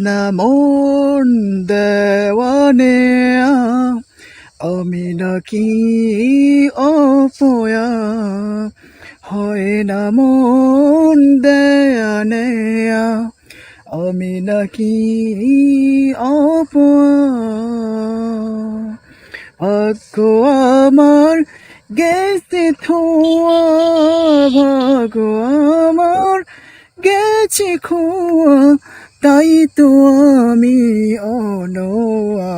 না মন দেওয়ানে আমি নাকি অপয়া? হয় না মন দেয়ানে আমি নাকি অপয়া? ভাগ্য আমার গেছে থোয়া ভাগ্য আমার গেছে খোয়া। তাই তো আমি অনোয়া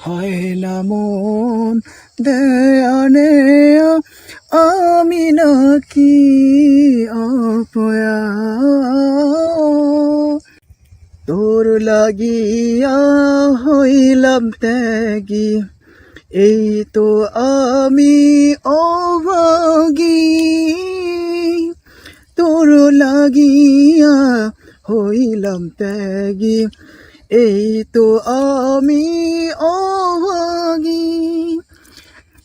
হয় না মন দেয়ানে আমি নাকি অপয়া। তোর লাগিয়া হইলাম ত্যাগী, এই তো আমি অভাগী। তোর লাগিয়া হইলাম ত্যাগী। এই তো আমি অভাগী।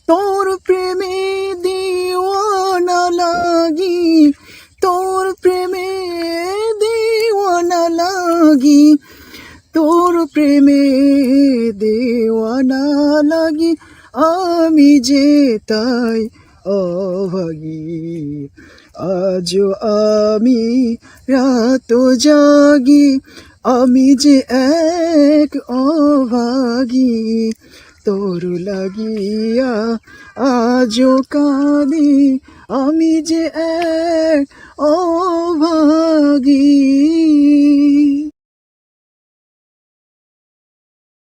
তোর প্রেমে দিওয়ানা লাগি। তোর প্রেমে দিওয়ানা লাগি। তোর প্রেমে দেওয়ানা লাগি। আমি যে তাই অভাগী। আজও আমি রাত জাগি, আমি যে এক অভাগী। তোর লাগিয়া আজও কাঁদি, আমি যে এক অভাগী।